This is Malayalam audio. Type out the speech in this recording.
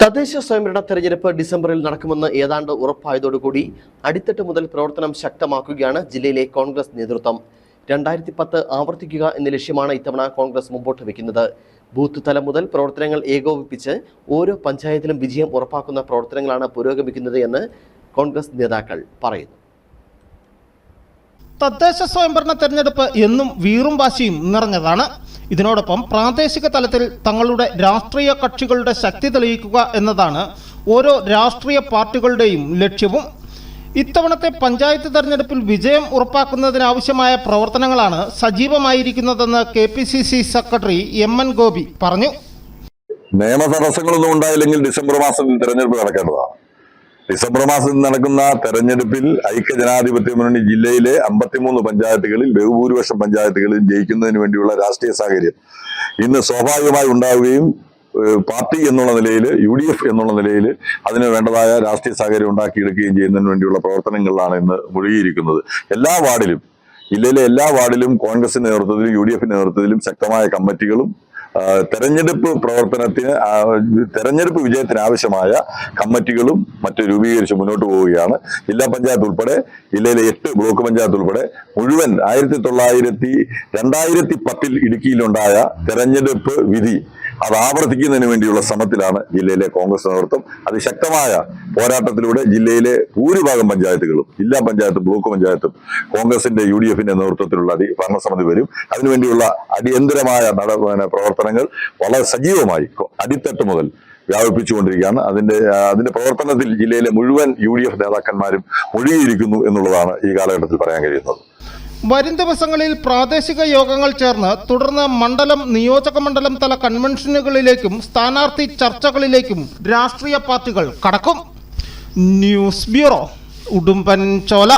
തദ്ദേശ സ്വയംഭരണ തെരഞ്ഞെടുപ്പ് ഡിസംബറിൽ നടക്കുമെന്ന് ഏതാണ്ട് ഉറപ്പായതോടുകൂടി അടിത്തട്ട് മുതൽ പ്രവർത്തനം ശക്തമാക്കുകയാണ് ജില്ലയിലെ കോൺഗ്രസ് നേതൃത്വം. രണ്ടായിരത്തി പത്ത് ആവർത്തിക്കുക എന്ന ലക്ഷ്യമാണ് ഇത്തവണ കോൺഗ്രസ് മുമ്പോട്ട് വയ്ക്കുന്നത് ബൂത്ത് തലം മുതൽ പ്രവർത്തനങ്ങൾ ഏകോപിപ്പിച്ച് ഓരോ പഞ്ചായത്തിലും വിജയം ഉറപ്പാക്കുന്ന പ്രവർത്തനങ്ങളാണ് പുരോഗമിക്കുന്നത് എന്ന് കോൺഗ്രസ് നേതാക്കൾ പറയുന്നു. തദ്ദേശ സ്വയംഭരണ തെരഞ്ഞെടുപ്പ് എന്നും വീറും വാശിയും നിറഞ്ഞതാണ്. ഇതിനോടൊപ്പം പ്രാദേശിക തലത്തിൽ തങ്ങളുടെ രാഷ്ട്രീയ കക്ഷികളുടെ ശക്തി തെളിയിക്കുക എന്നതാണ് ഓരോ രാഷ്ട്രീയ പാർട്ടികളുടെയും ലക്ഷ്യവും. ഇത്തവണത്തെ പഞ്ചായത്ത് തെരഞ്ഞെടുപ്പിൽ വിജയം ഉറപ്പാക്കുന്നതിനാവശ്യമായ പ്രവർത്തനങ്ങളാണ് സജീവമായിരിക്കുന്നതെന്ന് K P C C secretary M N Gopi പറഞ്ഞു. നിയമ തടസ്സങ്ങളൊന്നും ഉണ്ടായില്ലെങ്കിൽ ഡിസംബർ മാസത്തിൽ തെരഞ്ഞെടുപ്പ് നടക്കേണ്ടതാണ്. ഡിസംബർ മാസത്തിൽ നടക്കുന്ന തെരഞ്ഞെടുപ്പിൽ ഐക്യ ജനാധിപത്യ മുന്നണി ജില്ലയിലെ അമ്പത്തിമൂന്ന് പഞ്ചായത്തുകളിൽ ബഹുഭൂരിപക്ഷം പഞ്ചായത്തുകളിൽ ജയിക്കുന്നതിന് വേണ്ടിയുള്ള രാഷ്ട്രീയ സാഹചര്യം ഇന്ന് സ്വാഭാവികമായി ഉണ്ടാവുകയും പാർട്ടി എന്നുള്ള നിലയിൽ യു ഡി എഫ് എന്നുള്ള നിലയിൽ അതിന് വേണ്ടതായ രാഷ്ട്രീയ സാഹചര്യം ഉണ്ടാക്കിയെടുക്കുകയും ചെയ്യുന്നതിന് വേണ്ടിയുള്ള പ്രവർത്തനങ്ങളിലാണ് ഇന്ന് മുഴുകിയിരിക്കുന്നത്. എല്ലാ വാർഡിലും ജില്ലയിലെ എല്ലാ വാർഡിലും കോൺഗ്രസിന്റെ നേതൃത്വത്തിലും യു ഡി എഫിന്റെ നേതൃത്വത്തിലും ശക്തമായ കമ്മിറ്റികളും തെരഞ്ഞെടുപ്പ് പ്രവർത്തനത്തിന് തെരഞ്ഞെടുപ്പ് വിജയത്തിന് ആവശ്യമായ കമ്മിറ്റികളും മറ്റു രൂപീകരിച്ച് മുന്നോട്ട് പോവുകയാണ്. ജില്ലാ പഞ്ചായത്ത് ഉൾപ്പെടെ ജില്ലയിലെ എട്ട് ബ്ലോക്ക് പഞ്ചായത്ത് ഉൾപ്പെടെ മുഴുവൻ ആയിരത്തി തൊള്ളായിരത്തി രണ്ടായിരത്തി പത്തിൽ ഇടുക്കിയിലുണ്ടായ തെരഞ്ഞെടുപ്പ് വിധി അത് ആവർത്തിക്കുന്നതിന് വേണ്ടിയുള്ള ശ്രമത്തിലാണ് ജില്ലയിലെ കോൺഗ്രസ് നേതൃത്വം അതിശക്തമായ പോരാട്ടത്തിലൂടെ ജില്ലയിലെ ഭൂരിഭാഗം പഞ്ചായത്തുകളും ജില്ലാ പഞ്ചായത്തും ബ്ലോക്ക് പഞ്ചായത്തും കോൺഗ്രസിന്റെ യു ഡി എഫിന്റെ നേതൃത്വത്തിലുള്ള അതി ഭരണസമിതി വരും. അതിനുവേണ്ടിയുള്ള അടിയന്തരമായ നട പ്രവർത്തനങ്ങൾ വളരെ സജീവമായി അടിത്തട്ട് മുതൽ വ്യാപിപ്പിച്ചുകൊണ്ടിരിക്കുകയാണ്. അതിന്റെ അതിന്റെ പ്രവർത്തനത്തിൽ ജില്ലയിലെ മുഴുവൻ യു നേതാക്കന്മാരും മുഴുകിയിരിക്കുന്നു എന്നുള്ളതാണ് ഈ കാലഘട്ടത്തിൽ പറയാൻ കഴിയുന്നത്. വരും ദിവസങ്ങളിൽ പ്രാദേശിക യോഗങ്ങൾ ചേർന്ന് തുടർന്ന് മണ്ഡലം നിയോജക മണ്ഡലം തല കൺവെൻഷനുകളിലേക്കും സ്ഥാനാർത്ഥി ചർച്ചകളിലേക്കും രാഷ്ട്രീയ പാർട്ടികൾ കടക്കും. News bureau Udumbanchola.